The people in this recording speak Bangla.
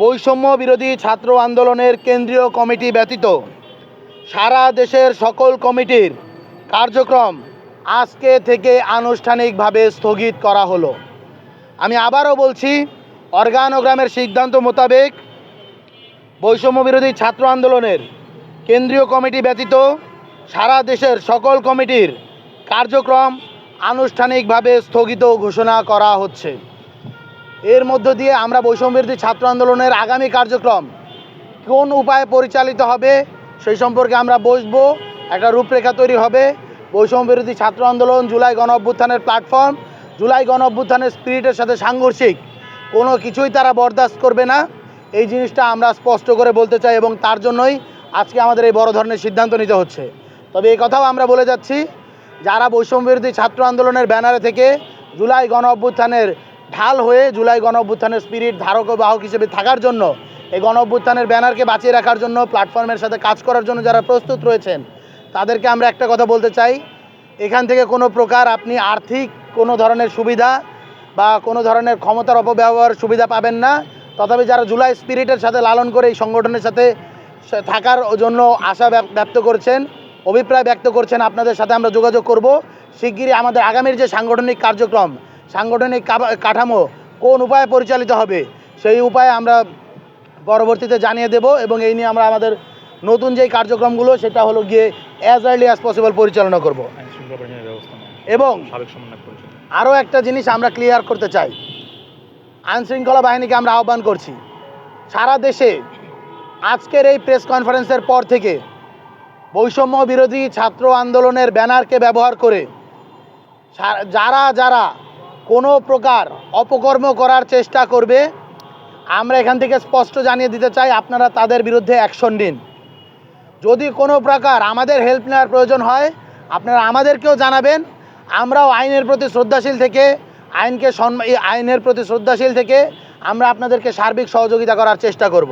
বৈষম্য বিরোধী ছাত্র আন্দোলনের কেন্দ্রীয় কমিটি ব্যতীত সারা দেশের সকল কমিটির কার্যক্রম আজকে থেকে আনুষ্ঠানিকভাবে স্থগিত করা হলো। আমি আবারও বলছি, অর্গানোগ্রামের সিদ্ধান্ত মোতাবেক বৈষম্য বিরোধী ছাত্র আন্দোলনের কেন্দ্রীয় কমিটি ব্যতীত সারা দেশের সকল কমিটির কার্যক্রম আনুষ্ঠানিকভাবে স্থগিত ঘোষণা করা হচ্ছে। এর মধ্য দিয়ে আমরা বৈষম্য বিরোধী ছাত্র আন্দোলনের আগামী কার্যক্রম কোন উপায়ে পরিচালিত হবে সেই সম্পর্কে আমরা বসবো। একটা রূপরেখা তৈরি হবে। বৈষম্য বিরোধী ছাত্র আন্দোলন জুলাই গণ অভ্যুত্থানের প্ল্যাটফর্ম জুলাই গণ অভ্যুত্থানের স্পিরিটের সাথে সাংঘর্ষিক। কোনো কিছুই তারা বরদাস্ত করবে না। এই জিনিসটা আমরা স্পষ্ট করে বলতে চাই এবং তার জন্যই আজকে আমাদের এই বড় ধরনের সিদ্ধান্ত নিতে হচ্ছে। তবে এই কথাও আমরা বলে যাচ্ছি, যারা বৈষম্য বিরোধী ছাত্র আন্দোলনের ব্যানারে থেকে জুলাই গণ অভ্যুত্থানের ঢাল হয়ে জুলাই গণ অভ্যুত্থানের স্পিরিট ধারক ও বাহক হিসেবে থাকার জন্য, এই গণ অভ্যুত্থানের ব্যানারকে বাঁচিয়ে রাখার জন্য প্ল্যাটফর্মের সাথে কাজ করার জন্য যারা প্রস্তুত রয়েছেন, তাদেরকে আমরা একটা কথা বলতে চাই। এখান থেকে কোনো প্রকার আপনি আর্থিক কোনো ধরনের সুবিধা বা কোনো ধরনের ক্ষমতার অপব্যবহার সুবিধা পাবেন না। তথাপি যারা জুলাই স্পিরিটের সাথে লালন করে এই সংগঠনের সাথে থাকার জন্য আশা ব্যক্ত করছেন, অভিপ্রায় ব্যক্ত করছেন, আপনাদের সাথে আমরা যোগাযোগ করব। শিগগিরই আমাদের আগামীর যে সাংগঠনিক কার্যক্রম সাংগঠনিক কাঠামো কোন উপায়ে পরিচালিত হবে সেই উপায়ে আমরা পরবর্তীতে জানিয়ে দেব এবং এই নিয়ে আমরা আমাদের নতুন যেই কার্যক্রমগুলো সেটা হলো গিয়ে অ্যাজ আর্লি অ্যাজ পসিবল পরিচালনা করব। এবং আরও একটা জিনিস আমরা ক্লিয়ার করতে চাই। আইনশৃঙ্খলা বাহিনীকে আমরা আহ্বান করছি সারা দেশে আজকের এই প্রেস কনফারেন্সের পর থেকে বৈষম্য বিরোধী ছাত্র আন্দোলনের ব্যানারকে ব্যবহার করে যারা যারা কোনো প্রকার অপকর্ম করার চেষ্টা করবে, আমরা এখান থেকে স্পষ্ট জানিয়ে দিতে চাই, আপনারা তাদের বিরুদ্ধে অ্যাকশন নিন। যদি কোনো প্রকার আমাদের হেল্প নেওয়ার প্রয়োজন হয়, আপনারা আমাদেরকেও জানাবেন। আমরাও আইনের প্রতি শ্রদ্ধাশীল থেকে, আইনকে আইনের প্রতি শ্রদ্ধাশীল থেকে আমরা আপনাদেরকে সার্বিক সহযোগিতা করার চেষ্টা করব।